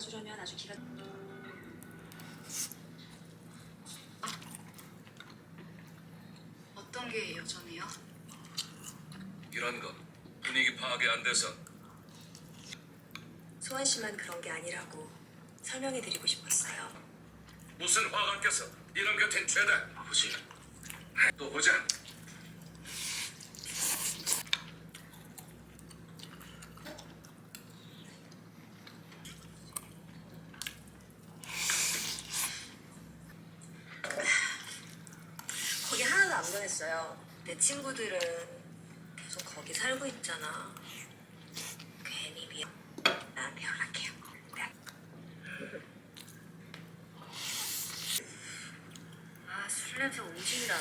놀아주려면 아주 기가 어떤 게 여전해요? 이런 건 분위기 파악이 안 돼서 소환 씨만 그런 게 아니라고 설명해 드리고 싶었어요. 무슨 화가 껴서 이런 곁엔 죄다 아버지 또 보자 거기 하나도 안 변했어요. 내 친구들은 계속 거기 살고 있잖아. 괜히 미안. 나한테 연락해요. 네. 아, 술 냄새 오진다.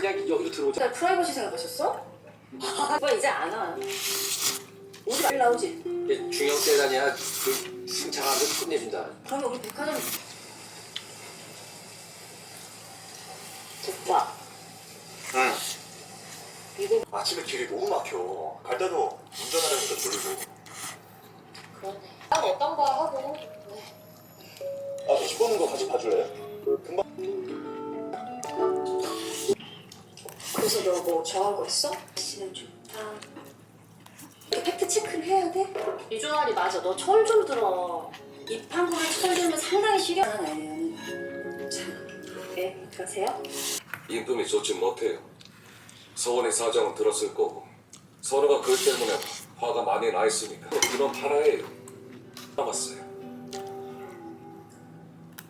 그냥 여기로 들어오자 나 프라이버시 생각하셨어? 오빠 이제 안 와. 어디 말 나오지? 이게 중형재단이야 그 승차감을 끝내준다. 그러면 우리 백화점 오빠 응. 이거 아침에 길이 너무 막혀. 갈 때도 운전하려니까 졸리고. 그러네. 난 어떤 거 하고. 아, 저 씹어놓은 거 같이 봐줄래 그래서 너뭐거 있어? 씨는 좋다 이거 팩트 체크를 해야 돼? 이종환이 맞아. 너 철 좀 들어. 입항구를 철 들면 상당히 시려. 아니에요 참 네, 그러세요? 인품이 좋지 못해요. 서원의 사정은 들었을 거고 선우가 그 때문에 화가 많이 나 있으니까 이런 파라예요. 남았어요.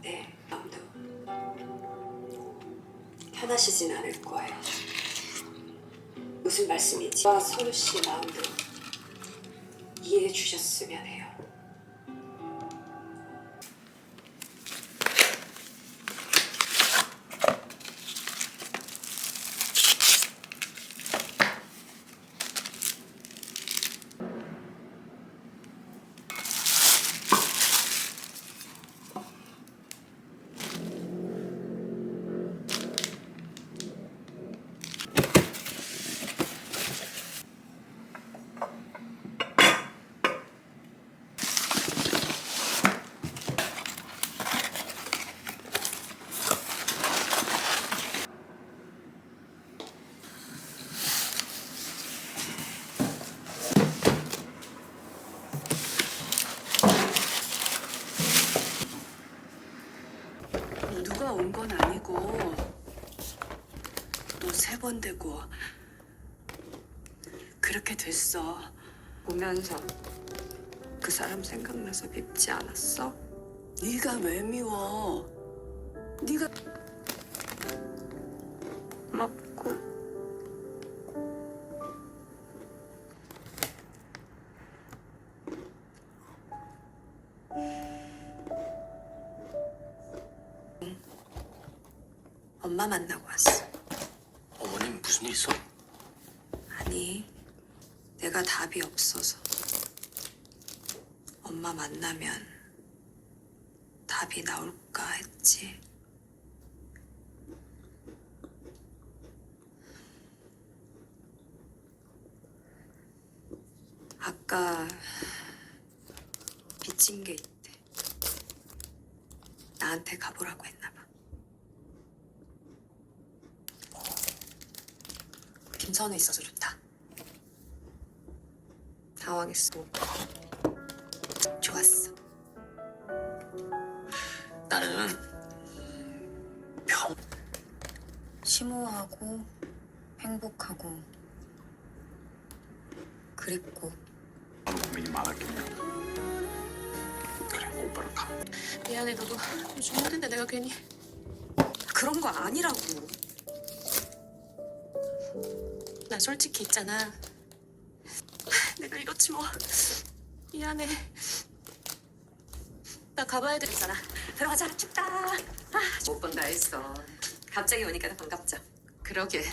네 마음도 편하시진 않을 거예요 무슨 말씀인지 와 선우 씨 마음도 이해해 주셨으면 해요 누가 온 건 아니고 또 세 번 되고 그렇게 됐어 보면서 그 사람 생각나서 밉지 않았어? 네가 왜 미워? 네가 맞고 엄마 만나고 왔어. 어머님 무슨 일 있어? 내가 답이 없어서. 엄마 만나면 답이 나올까 했지. 아까 빚진 게 있대. 나한테 가보라고 했나 봐. 김선우 있어서 좋다. 당황했어. 좋았어. 나는 평 심오하고 행복하고 그립고 고민이 많았겠네. 그래, 오빠랑 가. 미안해 너도 요즘 힘든데 내가 괜히 그런 거 아니라고 나 솔직히 있잖아 이렇지 뭐. 미안해. 나 가봐야 되잖아. 들어가자. 춥다. 아, 못 본다 했어. 갑자기 오니까 더 반갑죠? 그러게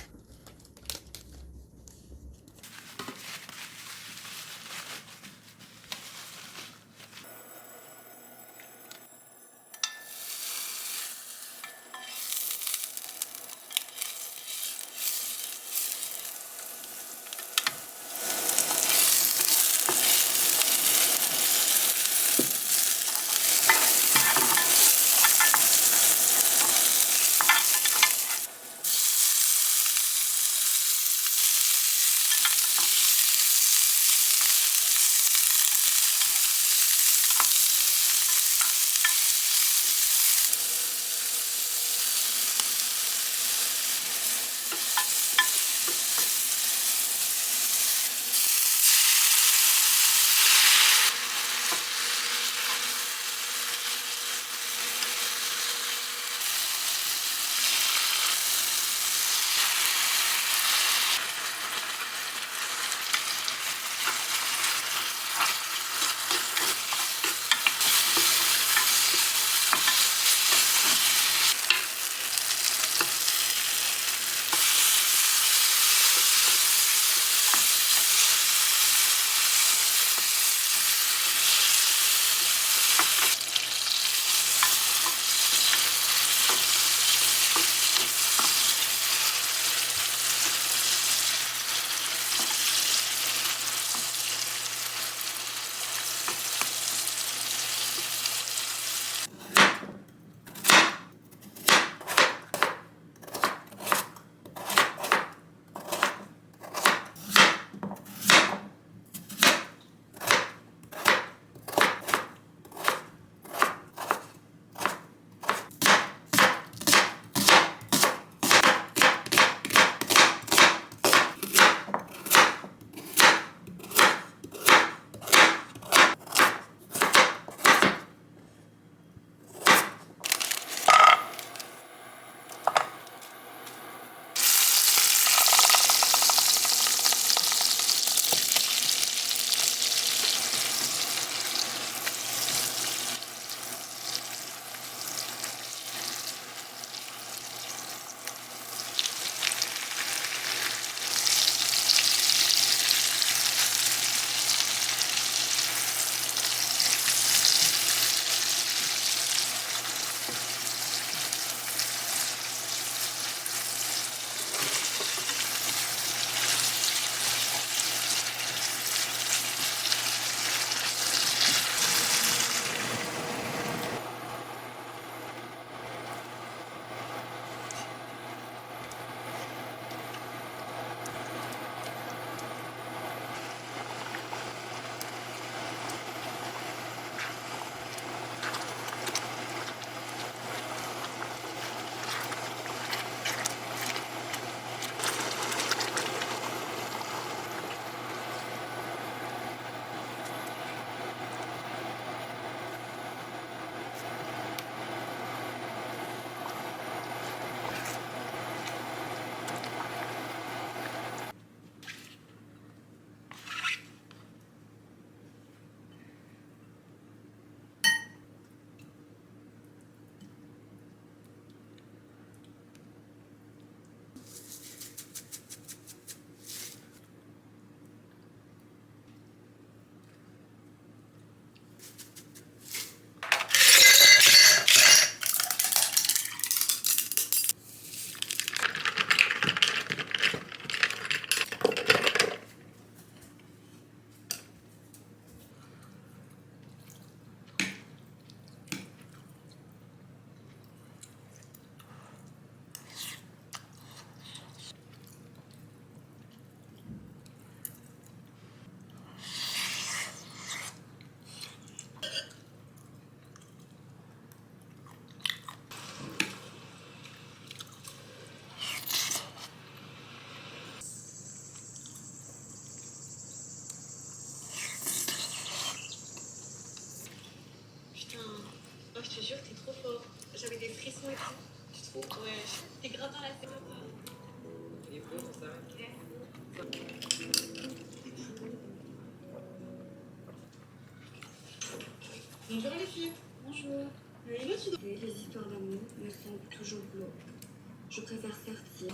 Oh, je te jure, t'es trop fort. J'avais des frissons et tout. Trop Ouais, t'es grave dans la scène. Il est beau, ça Bonjour les filles. Bonjour. Les histoires d'amour me semblent toujours glauques. Je préfère sortir.